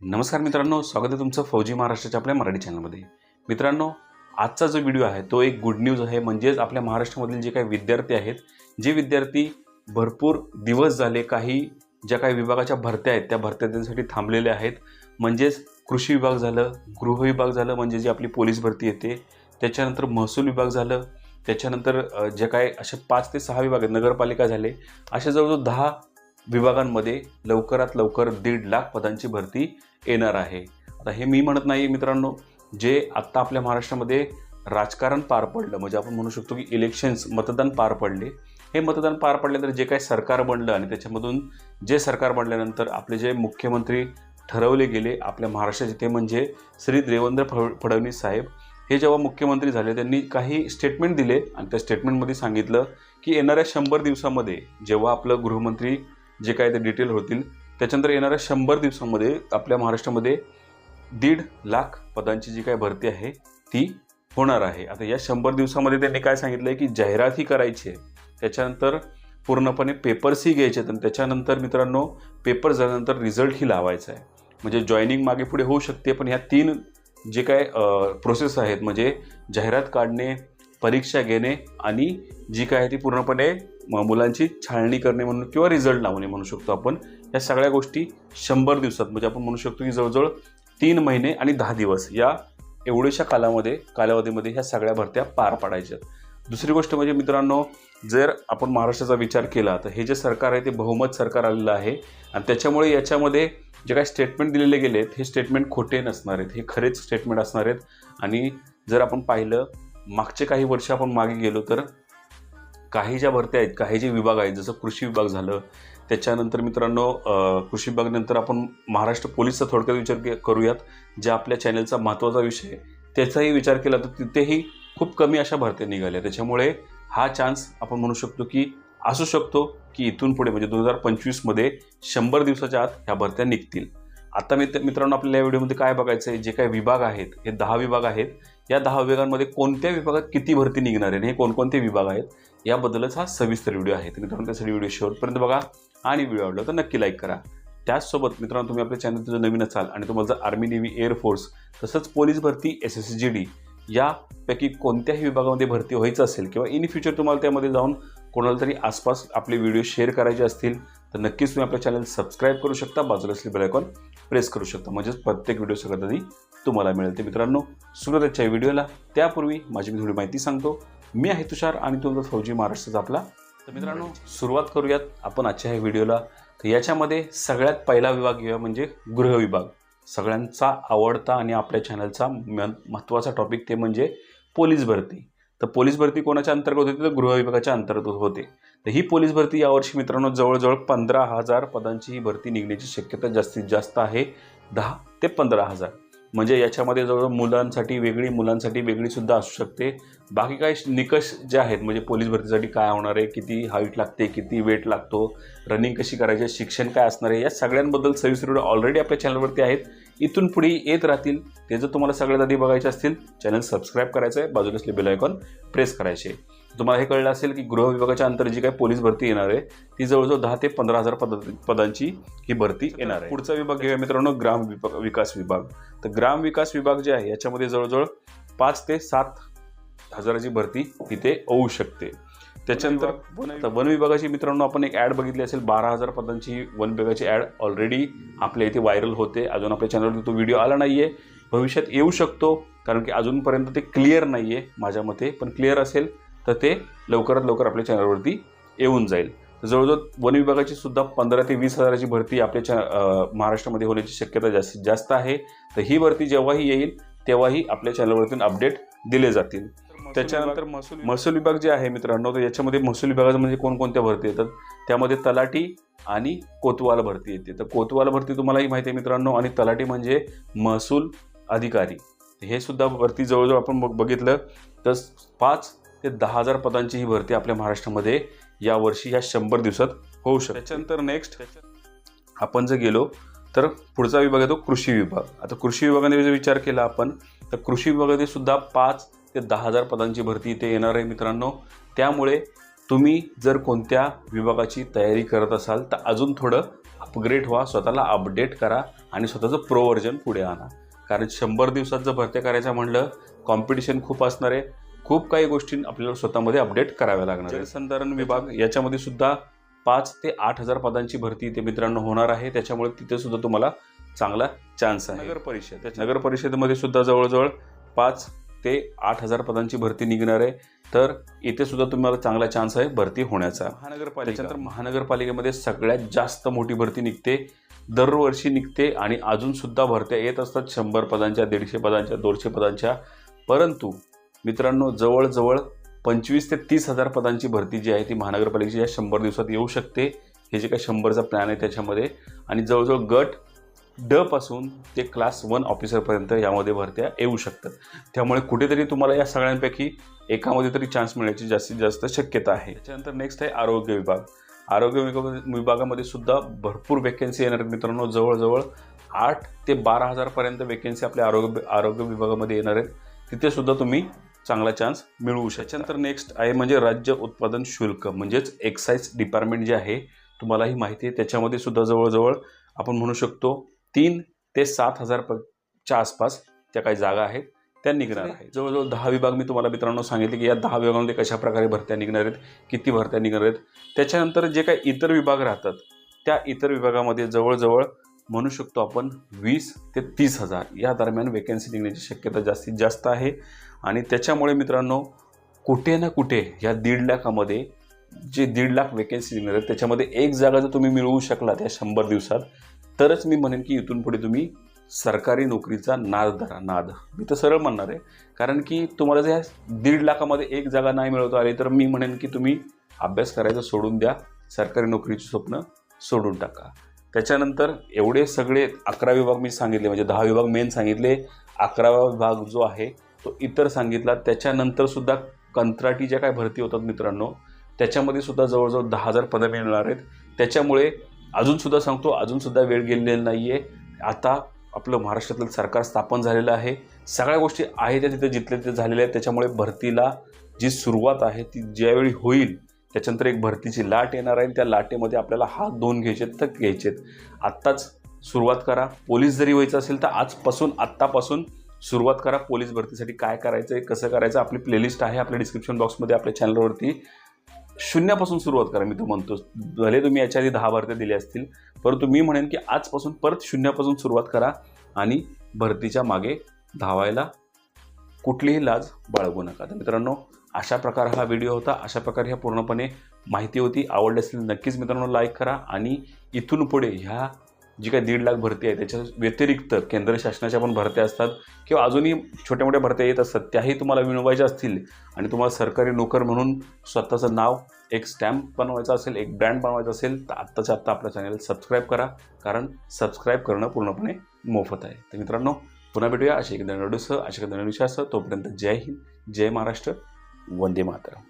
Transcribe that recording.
नमस्कार मित्रांनो स्वागत आहे तुमचं फौजी महाराष्ट्राच्या आपल्या मराठी चॅनलमध्ये. मित्रांनो आजचा जो व्हिडिओ आहे तो एक गुड न्यूज आहे. म्हणजेच आपल्या महाराष्ट्रामधील जे काही विद्यार्थी आहेत जे विद्यार्थी भरपूर दिवस झाले काही ज्या काही विभागाच्या भरत्या आहेत त्या भरत्या देण्यासाठी थांबलेल्या आहेत. म्हणजेच कृषी विभाग झालं गृह विभाग झालं म्हणजे जी आपली पोलीस भरती येते त्याच्यानंतर महसूल विभाग झालं त्याच्यानंतर जे काय असे पाच ते सहा विभाग आहेत नगरपालिका झाले असे जवळजवळ दहा विभागांमध्ये लवकरात लवकर दीड लाख पदांची भरती येणार आहे. आता हे मी म्हणत नाही मित्रांनो जे आत्ता आपल्या महाराष्ट्रामध्ये राजकारण पार पडलं म्हणजे आपण म्हणू शकतो की इलेक्शन्स मतदान पार पडले. हे मतदान पार पडल्यानंतर जे काही सरकार बनलं आणि त्याच्यामधून जे सरकार बनल्यानंतर आपले जे मुख्यमंत्री ठरवले गेले आपल्या महाराष्ट्राचे ते म्हणजे श्री देवेंद्र फड फडणवीस साहेब हे जेव्हा मुख्यमंत्री झाले त्यांनी काही स्टेटमेंट दिले आणि त्या स्टेटमेंटमध्ये सांगितलं की येणाऱ्या शंभर दिवसामध्ये जेव्हा आपलं गृहमंत्री जे काय ते डिटेल होतील त्याच्यानंतर येणाऱ्या शंभर दिवसामध्ये आपल्या महाराष्ट्रामध्ये दीड लाख पदांची जी काय भरती आहे ती होणार आहे. आता या शंभर दिवसामध्ये त्यांनी काय सांगितलं आहे की जाहिरातही करायची आहे त्याच्यानंतर पूर्णपणे पेपर्सही घ्यायचे आहेत आणि त्याच्यानंतर मित्रांनो पेपर झाल्यानंतर रिझल्टही लावायचा आहे. म्हणजे जॉईनिंग मागे पुढे होऊ शकते पण ह्या तीन जे काय प्रोसेस आहेत म्हणजे जाहिरात काढणे परीक्षा घेणे आणि जी काय आहे ती पूर्णपणे मुलांची छाळणी करणे म्हणून किंवा रिझल्ट लावणे म्हणू शकतो आपण. या सगळ्या गोष्टी शंभर दिवसात म्हणजे आपण म्हणू शकतो की जवळजवळ तीन महिने आणि दहा दिवस या एवढ्याशा कालामध्ये कालावधीमध्ये ह्या सगळ्या भरत्या पार पाडायच्या. दुसरी गोष्ट म्हणजे मित्रांनो जर आपण महाराष्ट्राचा विचार केला तर हे जे सरकार आहे ते बहुमत सरकार आलेलं आहे आणि त्याच्यामुळे याच्यामध्ये जे काही स्टेटमेंट दिलेले गेले आहेत हे स्टेटमेंट खोटे नसणार आहेत. हे खरेच स्टेटमेंट असणार आहेत. आणि जर आपण पाहिलं मागचे काही वर्ष आपण मागे गेलो तर काही ज्या भरत्या आहेत काही जे विभाग आहेत जसं कृषी विभाग झालं त्याच्यानंतर मित्रांनो कृषी विभागानंतर आपण महाराष्ट्र पोलीसचा थोडक्यात विचार के- करूयात ज्या आपल्या चॅनलचा महत्त्वाचा विषय आहे, त्याचाही विचार केला तर तिथेही खूप कमी अशा भरत्या निघाल्या. त्याच्यामुळे हा चान्स आपण म्हणू शकतो की असू शकतो की इथून पुढे म्हणजे दोन हजार पंचवीसमध्ये शंभर दिवसाच्या आत ह्या भरत्या निघतील. आता मित्र मित्रांनो आपल्याला या व्हिडिओमध्ये काय बघायचं आहे जे काही विभाग आहेत हे दहा विभाग आहेत. या दहा विभागांमध्ये कोणत्या विभागात किती भरती निघणार आहे आणि हे कोणकोणते विभाग आहेत? याबद्दलच हा सविस्तर व्हिडिओ आहे. मित्रांनो त्यासाठी व्हिडिओ शेवटपर्यंत बघा आणि व्हिडिओ आवडला तर नक्की लाईक करा. त्याचसोबत मित्रांनो तुम्ही आपल्या चॅनल जर नवीन असाल आणि तुम्हाला जर आर्मी नेव्ही एअरफोर्स तसंच पोलीस भरती एस एस जी डी यापैकी कोणत्याही विभागामध्ये भरती व्हायचं असेल किंवा इन फ्युचर तुम्हाला त्यामध्ये जाऊन कोणाला तरी आसपास आपले व्हिडिओ शेअर करायचे असतील तर नक्कीच तुम्ही आपल्या चॅनल सबस्क्राईब करू शकता. बाजूला असलेली बेलायकॉन प्रेस करू शकता. म्हणजेच प्रत्येक व्हिडिओ सगळ्यात आधी तुम्हाला मिळेल ते मित्रांनो. सुरुवातीच्या व्हिडिओला त्यापूर्वी माझी मी थोडी माहिती सांगतो. मी आहे तुषार आणि तुमचा फौजी महाराष्ट्राचा आपला. तर मित्रांनो सुरुवात करूयात आपण आजच्या ह्या व्हिडिओला तर याच्यामध्ये सगळ्यात पहिला विभाग घेऊया म्हणजे गृह विभाग. सगळ्यांचा आवडता आणि आपल्या चॅनलचा महत्त्वाचा टॉपिक ते म्हणजे पोलीस भरती. तर पोलीस भरती कोणाच्या अंतर्गत होती? तर गृह विभागाच्या अंतर्गत होते. तर ही पोलीस भरती यावर्षी मित्रांनो जवळजवळ पंधरा हजार पदांची ही भरती निघण्याची शक्यता जास्तीत जास्त आहे. दहा ते पंधरा हजार. म्हणजे याच्यामध्ये जवळ मुलांसाठी वेगळी मुलांसाठी वेगळी सुद्धा असू शकते. बाकी काही निकष जे आहेत म्हणजे पोलीस भरतीसाठी काय होणार आहे किती हाईट लागते किती वेट लागतो रनिंग कशी करायची शिक्षण काय असणार आहे या सगळ्यांबद्दल सविस्तर ऑलरेडी आपल्या चॅनलवरती आहेत. इथून पुढे येत राहतील ते जर तुम्हाला सगळ्यात आधी बघायचे असतील चॅनल सबस्क्राईब करायचं आहे बाजूला असले बेल आयकॉन प्रेस करायचे. तुम्हाला हे कळलं असेल की गृह विभागाच्या अंतर जी काही पोलीस भरती येणार आहे ती जवळजवळ दहा ते पंधरा हजार पद पदांची ही भरती येणार आहे. पुढचा विभाग घेऊया मित्रांनो ग्राम विभाग विकास विभाग. तर ग्राम विकास विभाग जे आहे याच्यामध्ये जवळजवळ पाच ते सात हजाराची भरती तिथे होऊ शकते. त्याच्यानंतर तर वन विभागाची मित्रांनो आपण एक ॲड बघितली असेल बारा हजार पदांची वन विभागाची ॲड ऑलरेडी आपल्या इथे व्हायरल होते. अजून आपल्या चॅनलवरती तो व्हिडिओ आला नाही आहे भविष्यात येऊ शकतो कारण की अजूनपर्यंत ते क्लिअर नाही आहे माझ्या मते. पण क्लिअर असेल तर ते लवकरात लवकर आपल्या चॅनलवरती येऊन जाईल. तर जवळजवळ वन विभागाची सुद्धा पंधरा ते वीस हजाराची भरती आपल्या चॅ महाराष्ट्रामध्ये होण्याची शक्यता जास्तीत जास्त आहे. तर ही भरती जेव्हाही येईल तेव्हाही आपल्या चॅनलवरती अपडेट दिले जातील. त्याच्यानंतर महसूल महसूल विभाग जे आहे मित्रांनो तर याच्यामध्ये महसूल विभागाचं म्हणजे कोणकोणत्या भरती येतात? त्यामध्ये तलाठी आणि कोतवाल भरती येते. तर कोतवाल भरती तुम्हालाही माहिती आहे मित्रांनो आणि तलाठी म्हणजे महसूल अधिकारी. हे सुद्धा भरती जवळजवळ आपण बघ- बघितलं तर पाच ते दहा हजार पदांची ही भरती आपल्या महाराष्ट्रामध्ये यावर्षी ह्या शंभर दिवसात होऊ शकते. त्याच्यानंतर नेक्स्ट आपण जर गेलो तर पुढचा विभाग येतो कृषी विभाग. आता कृषी विभागाने जर विचार केला आपण तर कृषी विभागामध्ये सुद्धा पाच ते दहा हजार पदांची भरती इथे येणार आहे मित्रांनो. त्यामुळे तुम्ही जर कोणत्या विभागाची तयारी करत असाल तर अजून थोडं अपग्रेड व्हा स्वतःला अपडेट करा आणि स्वतःचं प्रो व्हर्जन पुढे आणा. कारण शंभर दिवसात जर भरत्या करायचं म्हणलं कॉम्पिटिशन खूप असणार आहे. खूप काही गोष्टी आपल्याला स्वतःमध्ये अपडेट कराव्या लागणार आहे जलसंधारण विभाग. याच्यामध्ये सुद्धा पाच ते आठ हजार पदांची भरती इथे मित्रांनो होणार आहे. त्याच्यामुळे तिथे सुद्धा तुम्हाला चांगला चान्स आहे. नगर परिषद. त्याच्या नगर परिषदेमध्ये सुद्धा जवळजवळ पाच ते आठ हजार पदांची भरती निघणार आहे. तर इथे सुद्धा तुम्हाला चांगला चान्स आहे भरती होण्याचा. महानगरपालिका. त्याच्यानंतर महानगरपालिकेमध्ये सगळ्यात जास्त मोठी भरती निघते. दरवर्षी निघते आणि अजून सुद्धा भरत्या येत असतात. शंभर पदांच्या दीडशे पदांच्या दोनशे पदांच्या. परंतु मित्रांनो जवळजवळ पंचवीस ते तीस हजार पदांची भरती जी आहे ती महानगरपालिकेची या शंभर दिवसात येऊ शकते. हे जे काही शंभरचा प्लॅन आहे त्याच्यामध्ये. आणि जवळजवळ गट ड पासून ते क्लास वन ऑफिसरपर्यंत यामध्ये भरत्या येऊ शकतात. त्यामुळे कुठेतरी तुम्हाला या सगळ्यांपैकी एकामध्ये तरी चान्स मिळण्याची जास्तीत जास्त शक्यता आहे. त्याच्यानंतर नेक्स्ट आहे आरोग्य विभाग. आरोग्य विभाग विभागामध्ये सुद्धा भरपूर वेकेन्सी येणार आहेत मित्रांनो. जवळजवळ आठ ते बारा हजारपर्यंत वेकेन्सी आपल्या आरोग्य आरोग्य विभागामध्ये येणार आहेत. तिथे सुद्धा तुम्ही चांगला चान्स मिळवू शकता. नेक्स्ट आहे म्हणजे राज्य उत्पादन शुल्क म्हणजेच एक्साईज डिपार्टमेंट जे आहे तुम्हालाही माहिती आहे. त्याच्यामध्ये सुद्धा जवळजवळ आपण म्हणू शकतो तीन ते सात हजार प च्या आसपास त्या काही जागा आहेत. त्या निघणार आहेत. जवळजवळ दहा विभाग मी तुम्हाला मित्रांनो सांगितले की या दहा विभागामध्ये कशा प्रकारे भरत्या निघणार आहेत किती भरत्या निघणार आहेत. त्याच्यानंतर जे काही इतर विभाग राहतात त्या इतर विभागामध्ये जवळजवळ म्हणू शकतो आपण वीस ते तीस हजार या दरम्यान वेकन्सी निघण्याची शक्यता जास्तीत जास्त आहे. आणि त्याच्यामुळे मित्रांनो कुठे ना कुठे या दीड लाखामध्ये जे दीड लाख वेकन्सी निघणार आहेत त्याच्यामध्ये एक जागा जर तुम्ही मिळवू शकला त्या शंभर दिवसात तरच मी म्हणेन की इथून पुढे तुम्ही सरकारी नोकरीचा नाद धरा. नाद. मी तर सरळ म्हणणार आहे. कारण की तुम्हाला जर ह्या दीड लाखामध्ये एक जागा नाही मिळवता आली तर मी म्हणेन की तुम्ही अभ्यास करायचा सोडून द्या. सरकारी नोकरीची स्वप्न सोडून टाका. त्याच्यानंतर एवढे सगळे अकरा विभाग मी सांगितले म्हणजे दहा विभाग मेन सांगितले. अकरावा विभाग जो आहे तो इतर सांगितला. त्याच्यानंतर सुद्धा कंत्राटी ज्या काय भरती होतात मित्रांनो त्याच्यामध्ये सुद्धा जवळजवळ दहा हजार पदं मिळणार आहेत. त्याच्यामुळे अजूनसुद्धा सांगतो अजूनसुद्धा वेळ गेलेली नाही आहे आता आपलं महाराष्ट्रातलं सरकार स्थापन झालेलं आहे. सगळ्या गोष्टी आहेत त्या तिथे जिथल्या तिथे झालेल्या आहेत. त्याच्यामुळे भरतीला जी सुरुवात आहे ती ज्यावेळी होईल त्याच्यानंतर एक भरतीची लाट येणार आहे. त्या लाटेमध्ये आपल्याला हात धुवून घ्यायचे तर घ्यायचेत. आत्ताच सुरुवात करा. पोलीस जरी व्हायचं असेल तर आजपासून आत्तापासून सुरुवात करा. पोलीस भरतीसाठी काय करायचं आहे कसं करायचं आपली प्लेलिस्ट आहे आपल्या डिस्क्रिप्शन बॉक्समध्ये आपल्या चॅनलवरती. शून्यापासून सुरुवात करा मी तो म्हणतो भले तुम्ही याच्या आधी दहा भरत्या दिल्या असतील परंतु मी म्हणेन की आजपासून परत शून्यापासून सुरुवात करा आणि भरतीच्या मागे धावायला कुठलीही लाज बाळगू नका. तर मित्रांनो अशा प्रकार हा व्हिडिओ होता. अशा प्रकारे ह्या पूर्णपणे माहिती होती. आवडली असेल नक्कीच मित्रांनो लाईक करा आणि इथून पुढे ह्या जी काही दीड लाख भरती आहे त्याच्या व्यतिरिक्त केंद्र शासनाच्या पण भरत्या असतात किंवा अजूनही छोट्या मोठ्या भरत्या येत असतात त्याही तुम्हाला मिळवायच्या असतील आणि तुम्हाला सरकारी नोकर म्हणून स्वतःचं नाव एक स्टॅम्प बनवायचा असेल एक ब्रँड बनवायचा असेल तर आत्ताच्या आत्ता आपल्या चॅनल सबस्क्राईब करा कारण सबस्क्राईब करणं पूर्णपणे मोफत आहे. तर मित्रांनो पुन्हा भेटूया. अशा एक दंडसह अशा एक दंडविषयासह तोपर्यंत जय हिंद जय महाराष्ट्र वंदे मातरम.